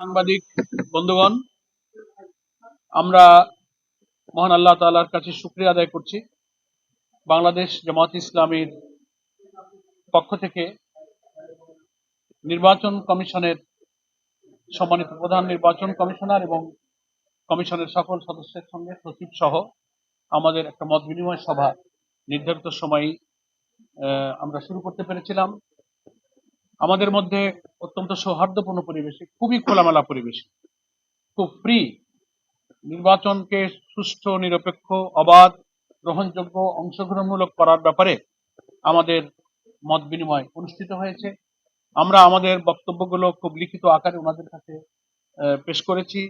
সাংবাদিক, বন্ধুগণ, আমরা মহান আল্লাহ তালার কাছে শুক্রিয়া আদায় করছি। বাংলাদেশ জামাত ইসলামীর পক্ষ থেকে নির্বাচন কমিশনের সম্মানিত প্রধান নির্বাচন কমিশনার এবং কমিশনের সকল সদস্যের সঙ্গে সচিব সহ আমাদের একটা মত বিনিময় সভা নির্ধারিত সময়েই আমরা শুরু করতে পেরেছিলাম। আমাদের মধ্যে অত্যন্ত সৌহার্দ্যপূর্ণ পরিবেশে, খুবই খোলামেলা পরিবেশে। খুব ফ্রি নির্বাচনকে সুষ্ঠু, নিরপেক্ষ, অবাধ, গ্রহণযোগ্য, অংশগ্রহণমূলক করার ব্যাপারে আমাদের মত বিনিময় অনুষ্ঠিত হয়েছে। আমরা আমাদের বক্তব্যগুলো খুব লিখিত আকারে ওনাদের কাছে পেশ করেছি।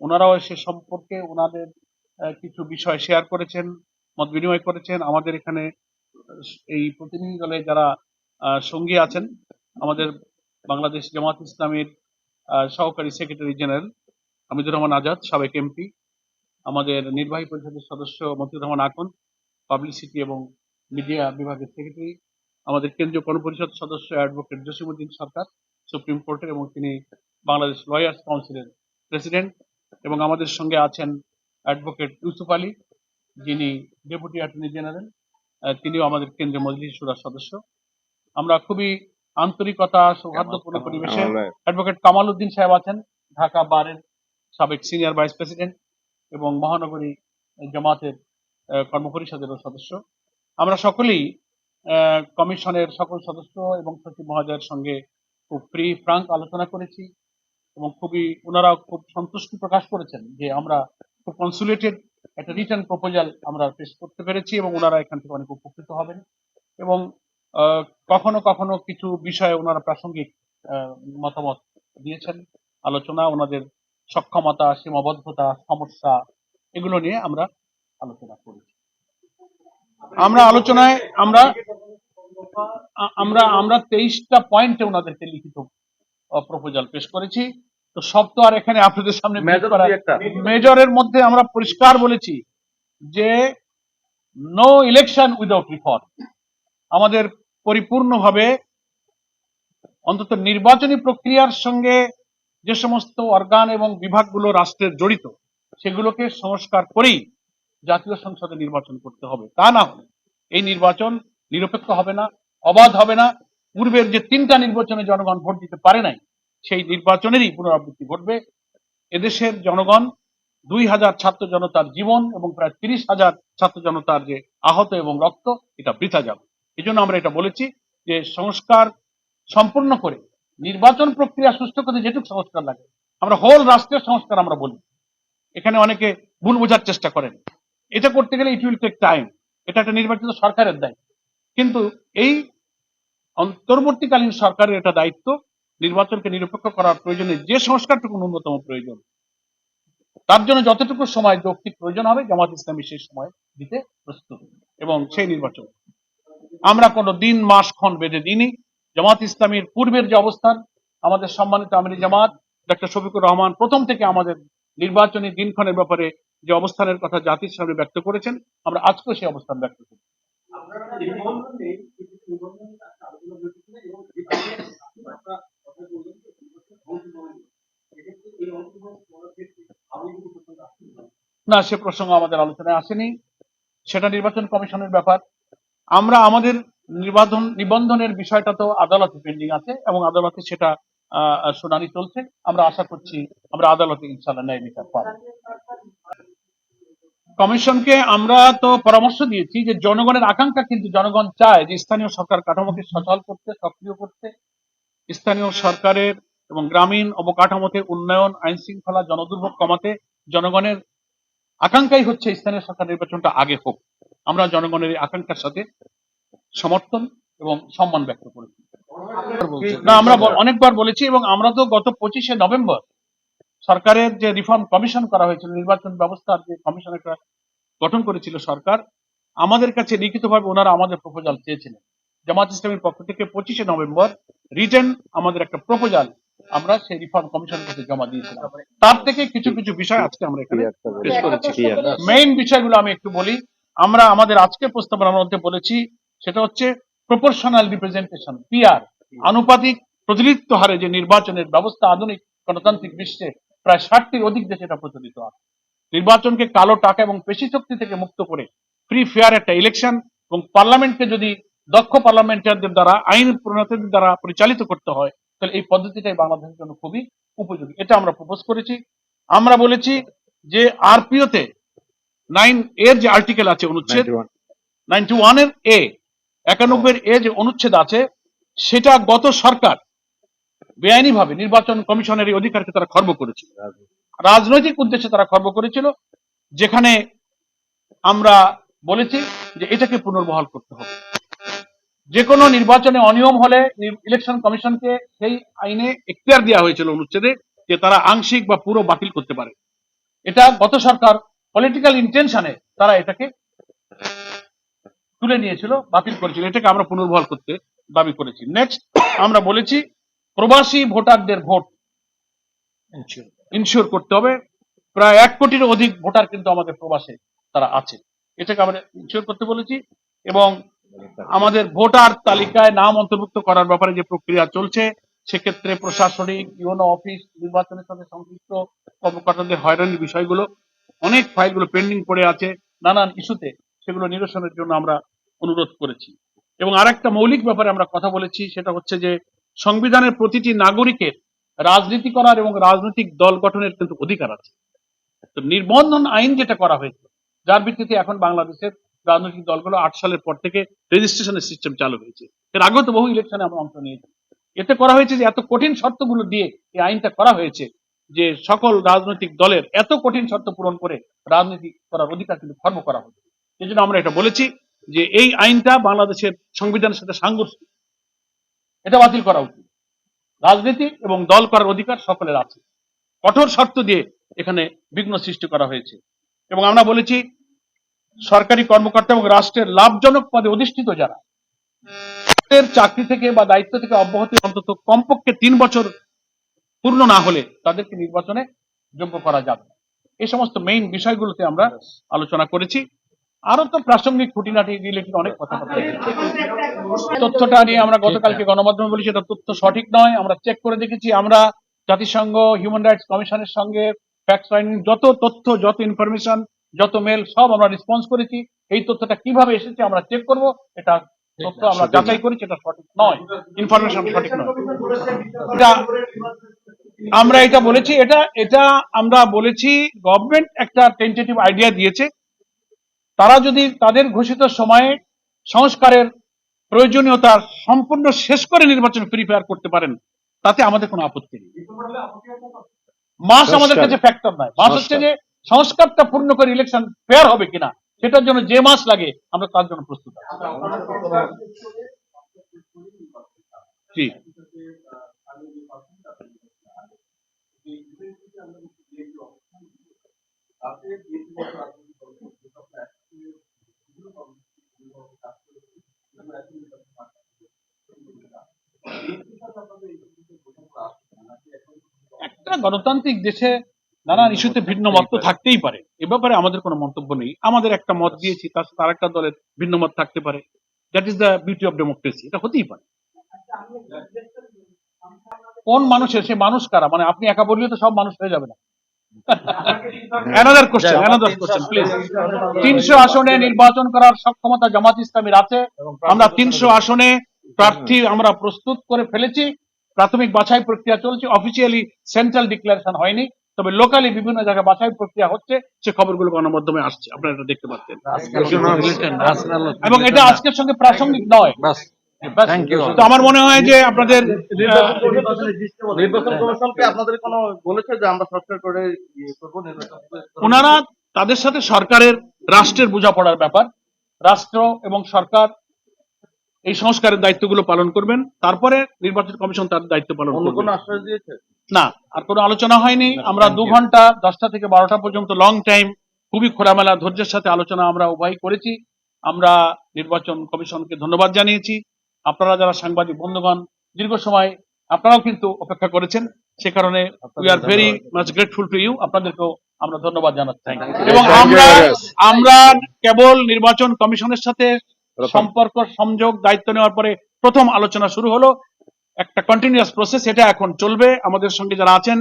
ওনারাও সে সম্পর্কে ওনাদের কিছু বিষয় শেয়ার করেছেন, মত বিনিময় করেছেন। আমাদের এখানে এই প্রতিনিধি দলে যারা সঙ্গী আছেন আমাদের বাংলাদেশ জামাত ইসলামের সহকারী সেক্রেটারি জেনারেল হামিদুর রহমান আজাদ, সাবেক এমপি, আমাদের নির্বাহী পরিষদের সদস্য মতিউর রহমান আকন, পাবলিসিটি এবং মিডিয়া বিভাগের সেক্রেটারি, আমাদের কেন্দ্রীয় গণপরিষদ সদস্য অ্যাডভোকেট জসিমুদ্দিন সরকার, সুপ্রিম কোর্টের এবং তিনি বাংলাদেশ লয়ার্স কাউন্সিলের প্রেসিডেন্ট এবং আমাদের সঙ্গে আছেন অ্যাডভোকেট ইউসুফ আলী, যিনি ডেপুটি অ্যাটর্নি জেনারেল তিনিও আমাদের কেন্দ্রীয় মজলিস সুরার সদস্য। আমরা খুবই আন্তরিকতা সৌহার্দ্যপূর্ণ পরিবেশে অ্যাডভোকেট কামাল উদ্দিন সাহেব আছেন ঢাকা বারের সাবেক সিনিয়র ভাইস প্রেসিডেন্ট এবং মহানগরী জামাতের কর্মপরিষদেরও সদস্য। আমরা সকলেই কমিশনের সকল সদস্য এবং সচিব মহোদয়ের সঙ্গে খুব ফ্রি ফ্রাঙ্ক আলোচনা করেছি এবং খুবই ওনারা খুব সন্তুষ্টি প্রকাশ করেছেন যে আমরা খুব কনসুলেটেড একটা রিটার্ন প্রপোজাল আমরা পেশ করতে পেরেছি এবং ওনারা এখান থেকে অনেক উপকৃত হবেন। এবং কখনো কখনো কিছু বিষয়ে ওনারা প্রাসঙ্গিক মতামত দিয়েছেন। আলোচনা ওনাদের সক্ষমতা সীমাবদ্ধতা সমস্যা এগুলো নিয়ে আমরা আলোচনা করেছি। আমরা আলোচনায় আমরা আমরা আমরা তেইশটা পয়েন্টে ওনাদেরকে লিখিত প্রপোজাল পেশ করেছি। তো সব তো আর এখানে আপনাদের সামনে। মেজরের মধ্যে আমরা পরিষ্কার বলেছি যে নো ইলেকশন উইদাউট রিফর্ম আমাদের পরিপূর্ণভাবে অন্তত নির্বাচনী প্রক্রিয়ার সঙ্গে যে সমস্ত অর্গান এবং বিভাগগুলো রাষ্ট্রের জড়িত, সেগুলোকে সংস্কার করেই জাতীয় সংসদে নির্বাচন করতে হবে। তা না হলে এই নির্বাচন নিরপেক্ষ হবে না, অবাধ হবে না। পূর্বের যে তিনটা নির্বাচনে জনগণ ভোট দিতে পারে নাই, সেই নির্বাচনেরই পুনরাবৃত্তি ঘটবে। এদেশের জনগণ দুই হাজার ছাত্র জনতার জীবন এবং প্রায় তিরিশ হাজার ছাত্র জনতার যে আহত এবং রক্ত, এটা বৃথা যাবে। এই জন্য আমরা এটা বলেছি যে সংস্কার সম্পূর্ণ করে নির্বাচন প্রক্রিয়া সুষ্ঠু করতে যেটুকু সংস্কার লাগে। আমরা হোল রাষ্ট্রের সংস্কার আমরা বলি। এখানে অনেকে ভুল বোঝার চেষ্টা করেন। এটা করতে গেলে ইট উইল টেক টাইম এটা একটা নির্বাচিত সরকারের দায়িত্ব। কিন্তু এই অন্তর্বর্তীকালীন সরকারের এটা দায়িত্ব নির্বাচনকে নিরপেক্ষ করার প্রয়োজনে যে সংস্কারটুকু ন্যূনতম প্রয়োজন, তার জন্য যতটুকু সময় যৌক্তিক প্রয়োজন হবে, জামাত ইসলামী সেই সময় দিতে প্রস্তুত। এবং সেই নির্বাচন। আমরা কোনো দিন মাস ক্ষণ বেঁধে দিইনি। জামাত ইসলামীর পূর্বের যে অবস্থান আমাদের সম্মানিত আমিরি জামাত ডক্টর শফিকুর রহমান প্রথম থেকে আমাদের নির্বাচনী দিনক্ষণের ব্যাপারে যে অবস্থানের কথা জাতির সামনে ব্যক্ত করেছেন আমরা আজকেও সেই অবস্থান ব্যক্ত করি না সে প্রসঙ্গ আমাদের আলোচনায় আসেনি। সেটা নির্বাচন কমিশনের ব্যাপার। আমরা আমাদের নির্বাচন, নিবন্ধনের বিষয়টা তো আদালতে পেন্ডিং আছে এবং আদালতে সেটা শুনানি চলছে। আমরা আশা করছি আমরা আদালতে ইনশাল্লাহ ন্যায় বিচার পাবো। কমিশনকে আমরা তো পরামর্শ দিয়েছি যে জনগণের আকাঙ্ক্ষা কিন্তু জনগণ চায় যে স্থানীয় সরকার কাঠামোকে সচল করতে, সক্রিয় করতে। স্থানীয় সরকারের এবং গ্রামীণ অবকাঠামোতে উন্নয়ন, আইন শৃঙ্খলা, জনদুর্ভোগ কমাতে জনগণের আকাঙ্ক্ষাই হচ্ছে স্থানীয় সরকার নির্বাচনটা আগে হোক। আমরা জনগণের আকাঙ্ক্ষার সাথে সমর্থন এবং সম্মান ব্যক্ত করেছি। না আমরা অনেকবার বলেছি এবং আমরা তো গত পঁচিশে নভেম্বর সরকারের যে রিফর্ম কমিশন করা হয়েছিল নির্বাচন ব্যবস্থার যে কমিশন একটা গঠন করেছিল সরকার আমাদের কাছে লিখিতভাবে ওনারা আমাদের প্রপোজাল চেয়েছিলেন। জামাত ইসলামের পক্ষ থেকে পঁচিশে নভেম্বর রিটার্ন আমাদের একটা প্রপোজাল আমরা সেই রিফর্ম কমিশনের কাছে জমা দিয়েছিলাম। তার থেকে কিছু কিছু বিষয় আজকে আমরা এখানে পেশ করেছি। মেইন বিষয়গুলো আমি একটু বলি। আমরা আমাদের আজকে প্রস্তাবনার মধ্যে বলেছি, সেটা হচ্ছে প্রপোর্শনাল রিপ্রেজেন্টেশন পিআর আনুপাতিক প্রতিনিধিত্ব হারে যে নির্বাচনের ব্যবস্থা আধুনিক গণতান্ত্রিক বিশ্বে প্রায় ষাটটির অধিক দেশে এটা প্রচলিত আছে। নির্বাচনকে কালো টাকা এবং পেশি শক্তি থেকে মুক্ত করে ফ্রি ফেয়ার একটা ইলেকশন এবং পার্লামেন্টকে যদি দক্ষ পার্লামেন্টারদের দ্বারা, আইন প্রণেতাদের দ্বারা পরিচালিত করতে হয়, তাহলে এই পদ্ধতিটাই বাংলাদেশের জন্য খুবই উপযোগী। এটা আমরা প্রপোজ করেছি। আমরা বলেছি যে আরপিওতে নাইন এর যে আর্টিকেল আছে অনুচ্ছেদ নাইনটি এ একানব্বই এ যে অনুচ্ছেদ আছে সেটা গত সরকার বেআইনি ভাবে নির্বাচন কমিশনের এই অধিকারকে তারা খর্ব করেছিল। রাজনৈতিক উদ্দেশ্যে তারা খর্ব করেছিল যেখানে আমরা বলেছি যে এটাকে পুনর্বহাল করতে হবে। যে কোনো নির্বাচনে অনিয়ম হলে ইলেকশন কমিশনকে সেই আইনে এখতিয়ার দেওয়া হয়েছিল অনুচ্ছেদে যে তারা আংশিক বা পুরো বাতিল করতে পারে। এটা গত সরকার পলিটিক্যাল ইন্টেনশনে তারা এটাকে তুলে নিয়েছিল বাতিল করেছিল। এটাকে আমরা পুনর্বহাল করতে দাবি করেছি। নেক্সট আমরা বলেছি প্রবাসী ভোটারদের ভোট ইনশিওর করতে। হবে। প্রায় এক কোটির অধিক ভোটার কিন্তু আমাদের প্রবাসে তারা আছে। এটাকে আমরা ইনশিওর করতে বলেছি এবং আমাদের ভোটার তালিকায় নাম অন্তর্ভুক্ত করার ব্যাপারে যে প্রক্রিয়া চলছে সেক্ষেত্রে প্রশাসনিক ইউনো অফিস নির্বাচনের সাথে সংশ্লিষ্ট কর্মকর্তাদের হয়রানির বিষয়গুলো অনেক ফাইলগুলো পেন্ডিং পড়ে আছে, নানান ইস্যুতে সেগুলো নিরসনের জন্য আমরা অনুরোধ করেছি। এবং আরেকটা মৌলিক ব্যাপারে আমরা কথা বলেছি, সেটা হচ্ছে যে সংবিধানের প্রতিটি নাগরিকের রাজনীতি করার এবং রাজনৈতিক দল গঠনের কিন্তু অধিকার আছে। তো নির্বন্ধন আইন যেটা করা হয়েছে, যার ভিত্তিতে এখন বাংলাদেশের রাজনৈতিক দলগুলো আট সালের পর থেকে রেজিস্ট্রেশনের সিস্টেম চালু হয়েছে। এর আগেও তো বহু ইলেকশনে আমরা অংশ নিয়েছি। এতে করা হয়েছে যে এত কঠিন শর্তগুলো দিয়ে এই আইনটা করা হয়েছে যে সকল রাজনৈতিক দলের এত কঠিন শর্ত পূরণ করে রাজনীতি করার অধিকার কিন্তু খর্ব করা হচ্ছে এই জন্য আমরা এটা বলেছি যে এই আইনটা বাংলাদেশের সংবিধানের সাথে সাংঘর্ষিক। এটা বাতিল করা উচিত। রাজনীতি এবং দল করার অধিকার সকলের আছে। কঠোর শর্ত দিয়ে এখানে বিঘ্ন সৃষ্টি করা হয়েছে। এবং আমরা বলেছি, সরকারি কর্মকর্তা এবং রাষ্ট্রের লাভজনক পদে অধিষ্ঠিত যারা চাকরি থেকে বা দায়িত্ব থেকে অব্যাহতি অন্তত কমপক্ষে তিন বছর পূর্ণ না হলে তাদেরকে নির্বাচনে যোগ্য করা যাবে। এই সমস্ত মেইন বিষয়গুলোতে আমরা আলোচনা করেছি। আরও তো প্রাসঙ্গিক খুঁটিনাটি রিলেটেড অনেক কথা তথ্যটা নিয়ে আমরা গতকালকে গণমাধ্যমে বলেছি সেটা তথ্য সঠিক নয়। আমরা চেক করে দেখেছি আমরা জাতিসংঘ হিউম্যান রাইটস কমিশনের সঙ্গে ফ্যাক্ট ফাইন্ডিং যত তথ্য যত ইনফরমেশন যত মেল সব আমরা রেসপন্স করেছি। এই তথ্যটা কীভাবে এসেছে আমরা চেক করব এটা তথ্য আমরা যাচাই করেছি এটা সঠিক নয়। ইনফরমেশন সঠিক নয়। আমরা এটা বলেছি এটা এটা আমরা বলেছি গভর্নমেন্ট একটা টেন্টেটিভ আইডিয়া দিয়েছে। তারা যদি তাদের ঘোষিত সময়ে সংস্কারের প্রয়োজনীয়তা সম্পূর্ণ শেষ করে নির্বাচন প্রিপেয়ার করতে পারেন তাতে আমাদের কোনো আপত্তি নেই। মাস আমাদের কাছে ফ্যাক্টর নয় মাস হচ্ছে যে সংস্কারটা পূর্ণ করে ইলেকশন ফেয়ার হবে কিনা সেটার জন্য যে মাস লাগে আমরা তার জন্য প্রস্তুত আছি। জি। একটা গণতান্ত্রিক দেশে নানান ইস্যুতে ভিন্ন মত তো থাকতেই পারে। এ ব্যাপারে আমাদের কোনো মন্তব্য নেই। আমাদের একটা মত দিয়েছি, তার সাথে আরেকটা দলের ভিন্ন মত থাকতে পারে। That is the beauty of democracy এটা হতেই পারে। কোন মানুষের সে মানুষ কারা? মানে আপনি একা বললে তো সব মানুষ হয়ে যাবে না। Another question another question please তিনশো আসনে নির্বাচন করার সক্ষমতা জামাত ইসলামীর আছে। আমরা তিনশো আসনে প্রার্থী আমরা প্রস্তুত করে ফেলেছি। প্রাথমিক বাছাই প্রক্রিয়া চলছে। অফিসিয়ালি সেন্ট্রাল ডিক্লারেশন হয়নি। তবে লোকালি বিভিন্ন জায়গায় বাছাই প্রক্রিয়া হচ্ছে। সে খবরগুলো গণমাধ্যমে আসছে। আপনারা এটা দেখতে পাচ্ছেন। এবং এটা আজকের সঙ্গে প্রাসঙ্গিক নয়. তো আমার মনে হয় যে আপনাদের নির্বাচন কমিশনকে আপনাদের কোনো বলেছে যে আমরা করে ইয়ে করব নির্বাচন করে? ওনারা তাদের সাথে সরকারের রাষ্ট্রের বোঝাপড়ার ব্যাপার। রাষ্ট্র এবং সরকার এই সংস্কারের দায়িত্বগুলো পালন করবেন। তারপরে নির্বাচন কমিশন তার দায়িত্ব পালন অন্য করবে। কোনো না আর কোনো আলোচনা হয়নি। আমরা দু ঘণ্টা দশটা থেকে বারোটা পর্যন্ত লং টাইম খুবই খোলামেলা ধৈর্যের সাথে আলোচনা আমরা উভয় করেছি। আমরা নির্বাচন কমিশনকে ধন্যবাদ জানিয়েছি। আপনারা যারা সাংবাদিক বন্ধুগণ দীর্ঘ সময় আপনারাও কিন্তু অপেক্ষা করেছেন সে কারণে we are very much grateful to you আপনাদেরকেও আমরা ধন্যবাদ জানাচ্ছি। এবং আমরা আমরা কেবল নির্বাচন কমিশনের সাথে সম্পর্ক সংযোগ দায়িত্ব নেওয়ার পরে প্রথম আলোচনা শুরু হলো। একটা কন্টিনিউয়াস প্রসেস এটা এখন চলবে। আমাদের সঙ্গে যারা আছেন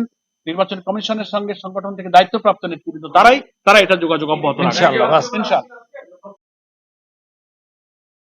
নির্বাচন কমিশনের সঙ্গে সংগঠন থেকে দায়িত্বপ্রাপ্ত নেতৃবৃন্দ দ্বারাই তারা এটা যোগাযোগ অব্যাহত রাখবে। ইনশাআল্লাহ।